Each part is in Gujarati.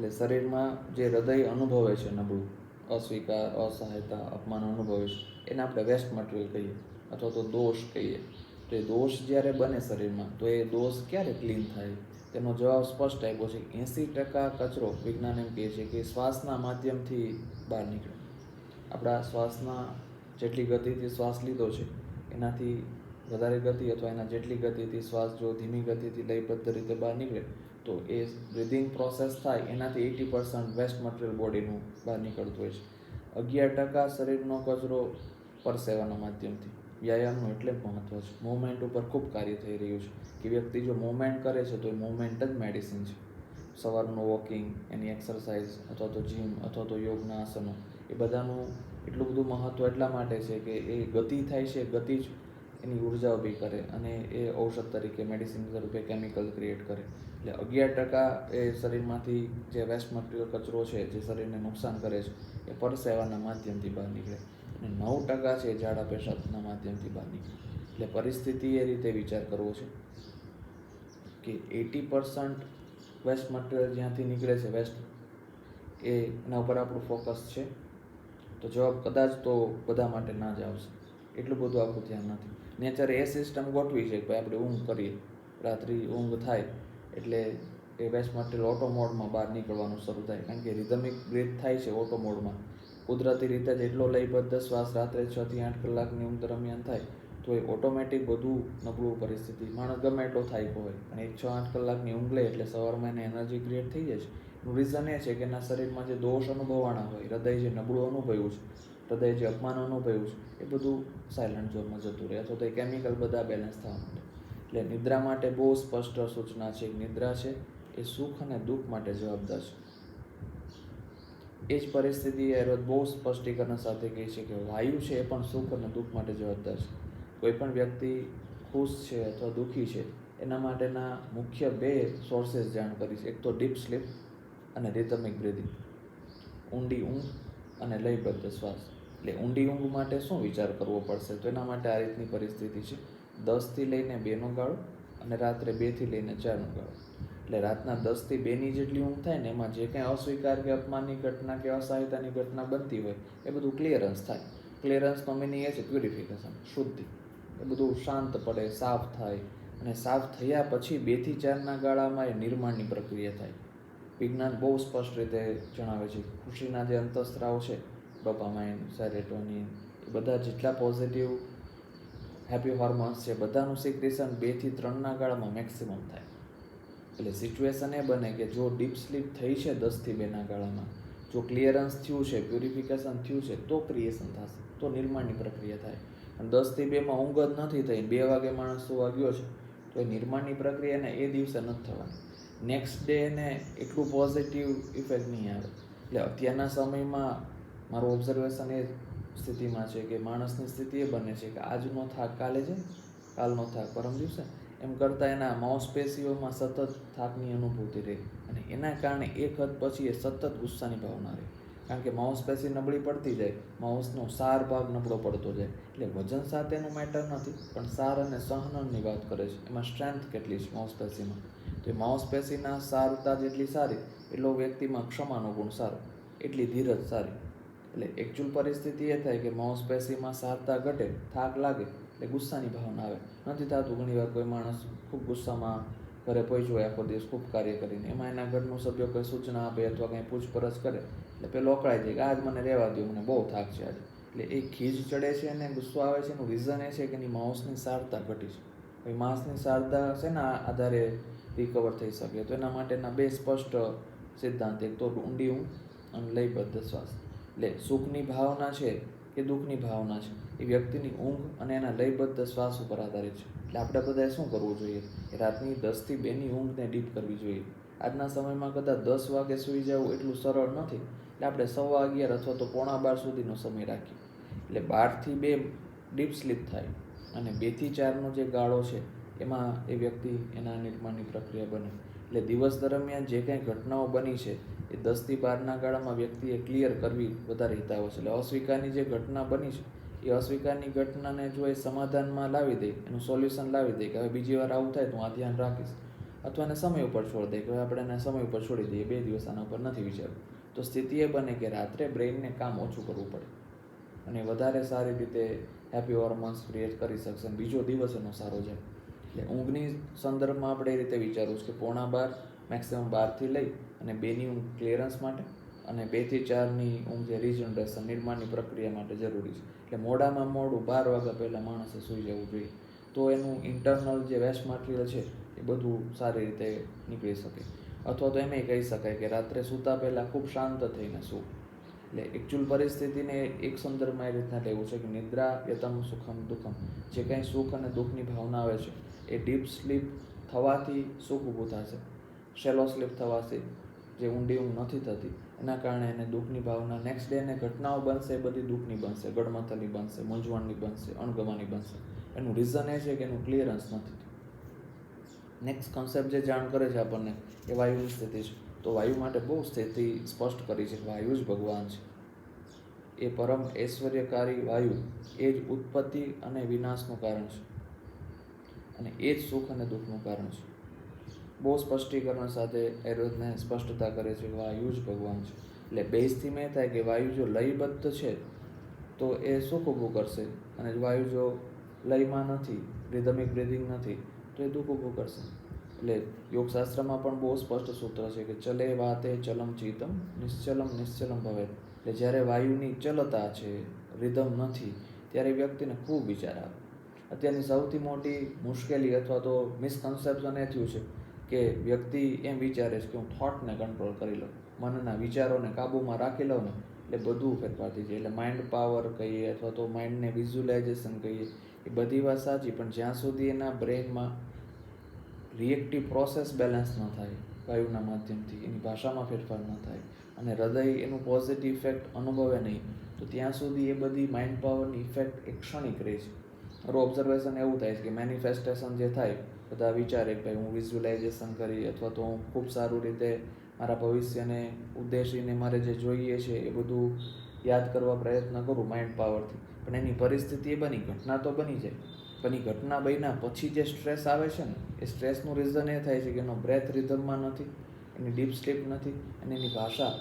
એટલે શરીરમાં જે હૃદય અનુભવે છે નબળું, અસ્વીકાર, અસહાયતા, અપમાન અનુભવે છે, એને આપણે વેસ્ટ મટીરિયલ કહીએ અથવા તો દોષ કહીએ. તો એ દોષ જ્યારે બને શરીરમાં, તો એ દોષ ક્યારે ક્લીન થાય? તેનો જવાબ સ્પષ્ટ આપ્યો છે. એંસી ટકા કચરો વિજ્ઞાન એમ કહે છે કે શ્વાસના માધ્યમથી બહાર નીકળે. આપણા શ્વાસના જેટલી ગતિથી શ્વાસ લીધો છે, એનાથી વધારે ગતિ અથવા એના જેટલી ગતિથી શ્વાસ જો ધીમી ગતિથી લયબદ્ધ રીતે બહાર નીકળે તો એ બ્રિધિંગ પ્રોસેસ થાય, એનાથી એટી પર્સન્ટ વેસ્ટ મટીરિયલ બોડીનું બહાર નીકળતું હોય છે. અગિયાર ટકા શરીરનો કચરો પરસેવાના માધ્યમથી. વ્યાયામનું એટલે જ મહત્ત્વ છે. મૂવમેન્ટ ઉપર ખૂબ કાર્ય થઈ રહ્યું છે. કે વ્યક્તિ જો મૂવમેન્ટ કરે છે તો એ મૂવમેન્ટ જ મેડિસિન છે. સવારનું વોકિંગ એની એક્સરસાઇઝ અથવા તો જીમ અથવા તો યોગના આસનો એ બધાનું એટલું બધું મહત્ત્વ એટલા માટે છે કે એ ગતિ થાય છે, ગતિ જ એની ઊર્જા ઊભી કરે અને એ ઔષધ તરીકે મેડિસિન રૂપે કેમિકલ ક્રિએટ કરે. એટલે અગિયાર ટકા એ શરીરમાંથી જે વેસ્ટ મટીરિયલ કચરો છે, જે શરીરને નુકસાન કરે છે, એ પરસેવાના માધ્યમથી બહાર નીકળે. અને નવ ટકા છે ઝાડા પેશાબના માધ્યમથી બહાર નીકળે. એટલે પરિસ્થિતિ એ રીતે વિચાર કરવો છે કે એટી પર્સન્ટ વેસ્ટ મટીરિયલ જ્યાંથી નીકળે છે વેસ્ટ એ એના ઉપર આપણું ફોકસ છે. તો જવાબ કદાચ તો બધા માટે ના જ આવશે. એટલું બધું આપણું ધ્યાન નથી. નેચરે એ સિસ્ટમ ગોઠવી છે કે ભાઈ આપણે ઊંઘ કરીએ. રાત્રિ ઊંઘ થાય. એટલે એ વેસ્ટ મટીરિયલ ઓટો મોડમાં બહાર નીકળવાનું શરૂ થાય. કારણ કે રિધમિક બ્રીથ થાય છે ઓટો મોડમાં કુદરતી રીતે જ એટલો લયબદ્ધ શ્વાસ રાત્રે છ થી આઠ કલાકની ઊંઘ દરમિયાન થાય, તો એ ઓટોમેટિક બધું નબળું પરિસ્થિતિ. માણસ ગમે એટલો થાય હોય અને એક છ આઠ કલાકની ઊંઘ લે એટલે સવારમાં એને એનર્જી ક્રિએટ થઈ જાય છે. એનું રીઝન એ છે કે એના શરીરમાં જે દોષ અનુભવાના હોય, હૃદય જે નબળું અનુભવ્યું છે, હૃદય જે અપમાન અનુભવ્યું છે, એ બધું સાયલન્ટ ઝોનમાં જતું રહે. અથવા તો એ કેમિકલ બધા બેલેન્સ થવા માટે એટલે નિદ્રા માટે બહુ સ્પષ્ટ સૂચના છે એક નિદ્રા છે એ સુખ અને દુઃખ માટે જવાબદાર છે. એ જ પરિસ્થિતિ એ બહુ સ્પષ્ટીકરણ સાથે કહે છે કે વાયુ છે એ પણ સુખ અને દુઃખ માટે જવાબદાર છે. કોઈ પણ વ્યક્તિ ખુશ છે અથવા દુઃખી છે, એના માટેના મુખ્ય બે સોર્સેસ જાણ કરી છે. એક તો ડીપ સ્લીપ અને રિધમિક બ્રિધિંગ ઊંડી ઊંઘ અને લયબદ્ધ શ્વાસ. એટલે ઊંડી ઊંઘ માટે શું વિચાર કરવો પડશે? તો એના માટે આ રીતની પરિસ્થિતિ છે. દસથી લઈને બેનો ગાળો અને રાત્રે બેથી લઈને ચારનો ગાળો. એટલે રાતના દસથી બેની જેટલી ઊંઘ થાય ને એમાં જે કાંઈ અસ્વીકાર કે અપમાનની ઘટના કે અસહાયતાની ઘટના બનતી હોય, એ બધું ક્લિયરન્સ થાય. ક્લિયરન્સનો મિનિંગ એ છે પ્યુરિફિકેશન શુદ્ધિ. એ બધું શાંત પડે, સાફ થાય અને સાફ થયા પછી બેથી ચારના ગાળામાં એ નિર્માણની પ્રક્રિયા થાય. વિજ્ઞાન બહુ સ્પષ્ટ રીતે જણાવે છે. ખુશીના જે અંતઃસ્ત્રાવ છે, ડોપામાઇન, સેરેટોનિન, એ બધા જેટલા પોઝિટિવ હેપી હોર્મોન્સ છે. બધાનું સિક્રેશન બેથી ત્રણના ગાળામાં મેક્સિમમ થાય. એટલે સિચ્યુએશન એ બને કે જો ડીપ સ્લીપ થઈ છે દસથી બેના ગાળામાં, જો ક્લિયરન્સ થયું છે પ્યુરિફિકેશન થયું છે, તો ક્રિએશન થશે, તો નિર્માણની પ્રક્રિયા થાય. અને દસથી બેમાં ઊંઘ જ નથી થઈ, બે વાગે માણસ સુવા ગયો છે, તો એ નિર્માણની પ્રક્રિયાને એ દિવસે નથી થવાની. નેક્સ્ટ ડે એને એટલું પોઝિટિવ ઇફેક્ટ નહીં આવે. એટલે અત્યારના સમયમાં મારું ઓબ્ઝર્વેશન એ સ્થિતિમાં છે કે માણસની સ્થિતિ એ બને છે કે આજનો થાક કાલે છે, કાલનો થાક પરમ દિવસે. એમ કરતાં એના માંસપેશીઓમાં સતત થાકની અનુભૂતિ રહે અને એના કારણે એક હદ પછી એ સતત ગુસ્સાની ભાવના રહે. કારણ કે માંસપેશી નબળી પડતી જાય, માંસનો સાર ભાગ નબળો પડતો જાય. એટલે વજન સાથેનું મેટર નથી, પણ સાર અને સહનની વાત કરે છે. એમાં સ્ટ્રેન્થ કેટલી છે માંસપેશીમાં? તો એ માંસપેશીના સારતા જેટલી સારી, એટલો વ્યક્તિમાં ક્ષમાનો ગુણ સારો, એટલી ધીરજ સારી. એટલે એકચ્યુઅલ પરિસ્થિતિ એ થાય કે માંસપેશીમાં સારતા ઘટે, થાક લાગે, એટલે ગુસ્સાની ભાવના આવે. નથી થતું, ઘણીવાર કોઈ માણસ ખૂબ ગુસ્સામાં ઘરે પહોંચ્યો હોય, આખો દિવસ ખૂબ કાર્ય કરીને. એમાં એના ઘરનો સભ્યો કંઈ સૂચના આપે અથવા કંઈ પૂછપરછ કરે, એટલે પેલો અકળાઈ જાય કે આજ મને રહેવા દો મને બહુ થાક છે આજે. એટલે એ ખીજ ચડે છે અને ગુસ્સો આવે છે, એનું રીઝન એ છે કે એની માંસની સારતા ઘટી છે. એ માંસની સારતા છે ને આધારે રિકવર થઈ શકે? તો એના માટેના બે સ્પષ્ટ સિદ્ધાંત. એક તો ઊંડી ઊંઘ અને લયબદ્ધ શ્વાસ. એટલે સુખની ભાવના છે કે દુઃખની ભાવના છે? એ વ્યક્તિની ઊંઘ અને એના લયબદ્ધ શ્વાસ ઉપર આધારિત છે. એટલે આપણે બધાએ શું કરવું જોઈએ? કે રાતની દસથી બેની ઊંઘને ડીપ કરવી જોઈએ. આજના સમયમાં કદાચ દસ વાગે સૂઈ જવું એટલું સરળ નથી. એટલે આપણે સવા અગિયાર અથવા તો પોણા બાર સુધીનો સમય રાખીએ. એટલે બારથી બે ડીપ સ્લીપ થાય અને બેથી ચારનો જે ગાળો છે, એમાં એ વ્યક્તિ એના નિર્માણની પ્રક્રિયા બને. એટલે દિવસ દરમિયાન જે કાંઈ ઘટનાઓ બની છે, એ દસથી બારના ગાળામાં વ્યક્તિએ ક્લિયર કરવી વધારે હિતાવ છે. એટલે અસ્વીકારની જે ઘટના બની છે, એ અસ્વીકારની ઘટનાને જો એ સમાધાનમાં લાવી દે, એનું સોલ્યુશન લાવી દે કે હવે બીજી વાર આવું થાય તો હું આ ધ્યાન રાખીશ. અથવા એને સમય ઉપર છોડી દે કે હવે આપણે એને સમય ઉપર છોડી દઈએ, બે દિવસ આના ઉપર નથી વિચારવું. તો સ્થિતિ એ બને કે રાત્રે બ્રેઇનને કામ ઓછું કરવું પડે. અને વધારે સારી રીતે હેપી હોર્મોન્સ ક્રિએટ કરી શકશે અને બીજો દિવસ એનો સારો જાય. એટલે ઊંઘની સંદર્ભમાં આપણે એ રીતે વિચારવું કે પોણા બાર મેક્સિમમ બારથી લઈ અને બેની ઊંઘ ક્લિયરન્સ માટે અને બેથી ચારની ઊંઘ જે રિજનરેશન નિર્માણની પ્રક્રિયા માટે જરૂરી છે. એટલે મોડામાં મોડું બાર વાગ્યા પહેલાં માણસે સૂઈ જવું જોઈએ. તો એનું ઇન્ટરનલ જે વેસ્ટ મટીરિયલ છે એ બધું સારી રીતે નીકળી શકે. અથવા તો એમ કહી શકાય કે રાત્રે સૂતા પહેલાં ખૂબ શાંત થઈને સૂવું. એટલે એકચ્યુઅલ પરિસ્થિતિને એક સંદર્ભમાં એ રીતના લેવું છે કે નિદ્રા યતમ સુખમ, દુઃખમ જે કંઈ સુખ અને દુઃખની ભાવના આવે છે એ ડીપ સ્લીપ થવાથી સુખ ઊભું થશે. શેલો સ્લીપ થવાથી જે ઊંડી ઊંઘ નથી થતી, એના કારણે એને દુઃખની ભાવના નેક્સ્ટ ડે એને ઘટનાઓ બનશે, એ બધી દુઃખની બનશે ગડમથલની બનશે, મૂંઝવણની બનશે, અણગમાની બનશે. એનું રીઝન એ છે કે એનું ક્લિયરન્સ નથી નેક્સ્ટ કન્સેપ્ટ જે જાણ કરે છે આપણને, એ વાયુની સ્થિતિ છે. તો વાયુ માટે બહુ સ્થિતિ સ્પષ્ટ કરી છે વાયુ જ ભગવાન છે. એ પરમ ઐશ્વર્યકારી વાયુ એ જ ઉત્પત્તિ અને વિનાશનું કારણ છે. અને એ જ સુખ અને દુઃખનું કારણ છે. બહુ સ્પષ્ટીકરણ સાથે એરોધને સ્પષ્ટતા કરે છે વાયુ જ ભગવાન છે. એટલે બેઝથી મેં થાય કે વાયુ જો લયબદ્ધ છે, તો એ સુખ ઊભું કરશે? અને વાયુ જો લયમાં નથી રિધમિક બ્રિધિંગ નથી, તો એ દુઃખ ઊભું કરશે. એટલે યોગશાસ્ત્રમાં પણ બહુ સ્પષ્ટ સૂત્ર છે કે ચલે વાતે ચલમ ચિતમ, નિશ્ચલમ નિશ્ચલમ ભવે. એટલે જ્યારે વાયુની ચલતા છે રિધમ નથી, ત્યારે વ્યક્તિને ખૂબ વિચાર આવે. અત્યારની સૌથી મોટી મુશ્કેલી અથવા તો મિસકન્સેપ્શન એ થયું છે કે વ્યક્તિ એમ વિચારે છે કે હું થોટને કંટ્રોલ કરી લઉં, મનના વિચારોને કાબૂમાં રાખી લઉં ને, એટલે બધું ફેરફાર થઈ જાય એટલે માઇન્ડ પાવર કહીએ અથવા તો માઇન્ડને વિઝ્યુલાઇઝેશન કહીએ, એ બધી વાત સાચી, પણ જ્યાં સુધી એના બ્રેનમાં રિએક્ટિવ પ્રોસેસ બેલેન્સ ન થાય, વાયુના માધ્યમથી એની ભાષામાં ફેરફાર ન થાય, અને હૃદય એનું પોઝિટિવ ઇફેક્ટ અનુભવે નહીં, તો ત્યાં સુધી એ બધી માઇન્ડ પાવરની ઇફેક્ટ એક ક્ષણિક રહે છે. મારું ઓબ્ઝર્વેશન એવું થાય છે કે મેનિફેસ્ટેશન જે થાય, બધા વિચારે કે હું વિઝ્યુલાઇઝેશન કરી અથવા તો હું ખૂબ સારું રીતે મારા ભવિષ્યને ઉદ્દેશીને મારે જે જોઈએ છે એ બધું યાદ કરવા પ્રયત્ન કરું માઇન્ડ પાવરથી પણ એની પરિસ્થિતિ એ બની, ઘટના તો બની જાય. પણ એ ઘટના બન્યા પછી જે સ્ટ્રેસ આવે છે ને, એ સ્ટ્રેસનું રીઝન એ થાય છે કે એનો બ્રેથ રિધમમાં નથી, એની ડીપ સ્લીપ નથી, અને એની ભાષા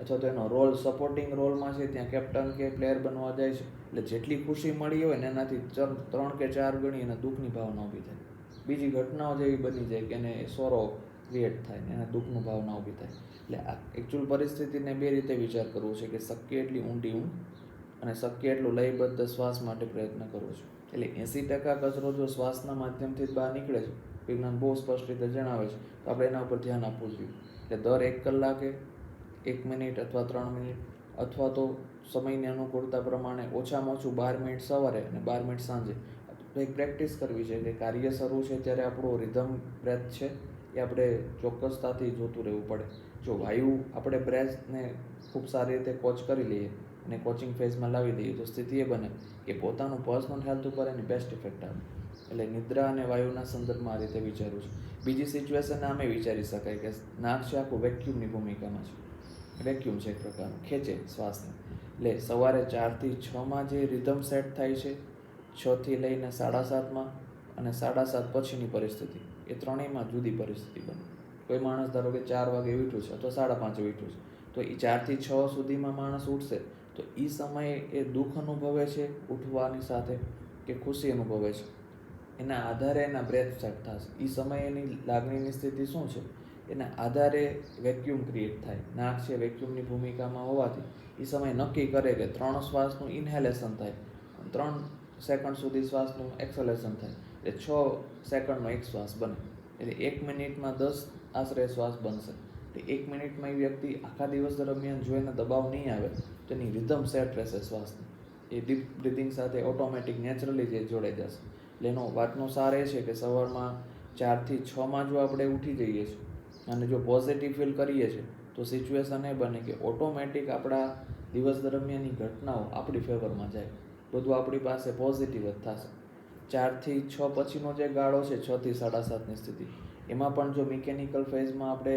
અથવા તો એનો રોલ સપોર્ટિંગ રોલમાં છે, ત્યાં કેપ્ટન કે પ્લેયર બનવા જાય છે. એટલે જેટલી ખુશી મળી હોય ને એનાથી ત્રણ કે ચાર ગણી એને દુઃખની ભાવના ઊભી થાય. બીજી ઘટનાઓ જેવી બની જાય કે એને સોરો ક્રિએટ થાય ને એને દુઃખનું ભાવના ઊભી થાય. એટલે આ એકચ્યુઅલ પરિસ્થિતિને બે રીતે વિચાર કરવો છે કે શક્ય એટલી ઊંડી ઊંઘ અને શક્ય એટલું લયબદ્ધ શ્વાસ માટે પ્રયત્ન કરવો છે. એટલે એંસી ટકા કચરો જો શ્વાસના માધ્યમથી જ બહાર નીકળે છે, વિજ્ઞાન બહુ સ્પષ્ટ રીતે જણાવે છે. તો આપણે એના ઉપર ધ્યાન આપવું જોઈએ. એટલે દર એક કલાકે એક મિનિટ અથવા ત્રણ મિનિટ અથવા તો સમયની અનુકૂળતા પ્રમાણે ઓછામાં ઓછું બાર મિનિટ સવારે અને બાર મિનિટ સાંજે. એક પ્રેક્ટિસ કરવી છે કે કાર્ય શરૂ છે ત્યારે આપણું રિધમ બ્રેથ છે એ આપણે ચોક્કસતાથી જોતું રહેવું પડે. જો વાયુ આપણે બ્રેથને ખૂબ સારી રીતે કોચ કરી લઈએ અને કોચિંગ ફેઝમાં લાવી દઈએ તો સ્થિતિ એ બને કે પોતાનું પર્સનલ હેલ્થ ઉપર એની બેસ્ટ ઇફેક્ટ આવે. એટલે નિદ્રા અને વાયુના સંદર્ભમાં આ રીતે વિચારું છું. બીજી સિચ્યુએશન આમે વિચારી શકાય કે નાક છે આખું વેક્યુમની ભૂમિકામાં છે. વેક્યુમ છે એક પ્રકારનું. ખેંચે શ્વાસને. એટલે સવારે ચારથી છમાં જે રિધમ સેટ થાય છે, છથી લઈને સાડા સાતમાં અને સાડા સાત પછીની પરિસ્થિતિ. એ ત્રણેયમાં જુદી પરિસ્થિતિ બને. કોઈ માણસ ધારો કે ચાર વાગે ઉઠ્યું છે અથવા સાડા પાંચે ઉઠ્યું છે, તો એ ચારથી છ સુધીમાં માણસ ઉઠશે, તો એ સમયે એ દુઃખ અનુભવે છે ઉઠવાની સાથે કે ખુશી અનુભવે છે? એના આધારે એના બ્રેથ સેટ થશે. એ સમયે એની લાગણીની સ્થિતિ શું છે? એના આધારે વેક્યુમ ક્રિએટ થાય. નાક છે વેક્યુમની ભૂમિકામાં હોવાથી એ સમય નક્કી કરે કે ત્રણ શ્વાસનું ઇન્હેલેશન થાય ત્રણ સેકન્ડ સુધી શ્વાસનું એક્સલેશન થાય. એટલે છ સેકન્ડનો એક શ્વાસ બને. એટલે એક મિનિટમાં દસ આશરે શ્વાસ બનશે. એટલે એક મિનિટમાં એ વ્યક્તિ આખા દિવસ દરમિયાન જો એને દબાવ નહીં આવે તો એની રિધમ સેટ રહેશે શ્વાસની. એ ડીપ બ્રિથિંગ સાથે ઓટોમેટિક નેચરલી જે જોડાઈ જશે. એટલે એનો વાતનો સાર એ છે કે સવારમાં ચારથી છમાં જો આપણે ઉઠી જઈએ છીએ અને જો પોઝિટિવ ફીલ કરીએ છીએ, તો સિચ્યુએશન એ બને કે ઓટોમેટિક આપણા દિવસ દરમિયાનની ઘટનાઓ આપણી ફેવરમાં જાય. બધું આપણી પાસે પોઝિટિવ જ થશે. ચારથી છ પછીનો જે ગાળો છે છથી સાડા સાતની સ્થિતિ, એમાં પણ જો મિકેનિકલ ફેઝમાં આપણે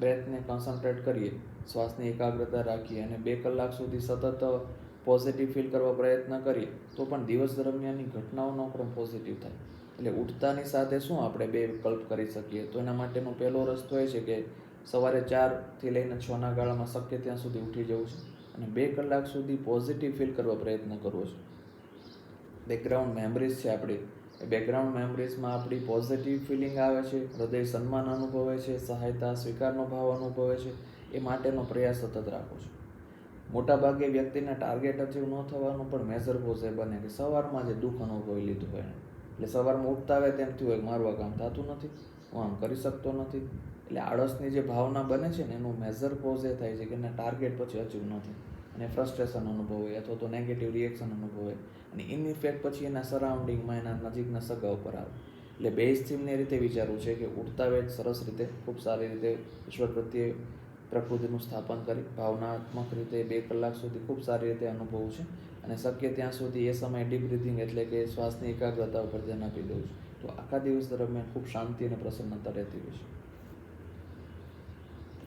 બ્રેથને કોન્સન્ટ્રેટ કરીએ, શ્વાસની એકાગ્રતા રાખીએ અને બે કલાક સુધી સતત પોઝિટિવ ફીલ કરવા પ્રયત્ન કરીએ, તો પણ દિવસ દરમિયાનની ઘટનાઓનો ક્રમ પોઝિટિવ થાય. એટલે ઉઠતાની સાથે શું આપણે બે વિકલ્પ કરી શકીએ? તો એના માટેનો પહેલો રસ્તો એ છે કે સવારે ચારથી લઈને છના ગાળામાં શક્ય ત્યાં સુધી ઉઠી જવું છે અને બે કલાક સુધી પોઝિટિવ ફીલ કરવા પ્રયત્ન કરવો છે. બેકગ્રાઉન્ડ મેમરીઝ છે આપણી. એ બેકગ્રાઉન્ડ મેમરીઝમાં આપણી પોઝિટિવ ફિલિંગ આવે છે, હૃદય સન્માન અનુભવે છે, સહાયતા સ્વીકારનો ભાવ અનુભવે છે, એ માટેનો પ્રયાસ સતત રાખો છો. મોટાભાગે વ્યક્તિને ટાર્ગેટ અચીવ ન થવાનું પણ મેજર પોઝ એ બને કે સવારમાં જે દુઃખ અનુભવી લીધું હોય. એટલે સવારમાં ઉઠતા આવે તેમ હોય મારું કામ થતું નથી, હું આમ કરી શકતો નથી. એટલે આળસની જે ભાવના બને છે ને, એનું મેજર કોઝ એ થાય છે કે એના ટાર્ગેટ પછી અચીવ નથી અને ફ્રસ્ટ્રેશન અનુભવે અથવા તો નેગેટિવ રિએક્શન અનુભવે અને ઇન ઇફેક્ટ પછી એના સરાઉન્ડિંગમાં એના નજીકના સગા ઉપર આવે. એટલે બેઝ થીમને રીતે વિચારવું છે કે ઉડતા વેદ સરસ રીતે, ખૂબ સારી રીતે ઈશ્વર પ્રત્યે પ્રકૃતિનું સ્થાપન કરી, ભાવનાત્મક રીતે બે કલાક સુધી ખૂબ સારી રીતે અનુભવું છે. અને શક્ય ત્યાં સુધી એ સમયે ડીપ બ્રિથિંગ એટલે કે શ્વાસની એકાગ્રતા ઉપર ધ્યાન આપી દઉં છું. તો આખા દિવસ દરમિયાન ખૂબ શાંતિ અને પ્રસન્નતા રહેતી હોય છે.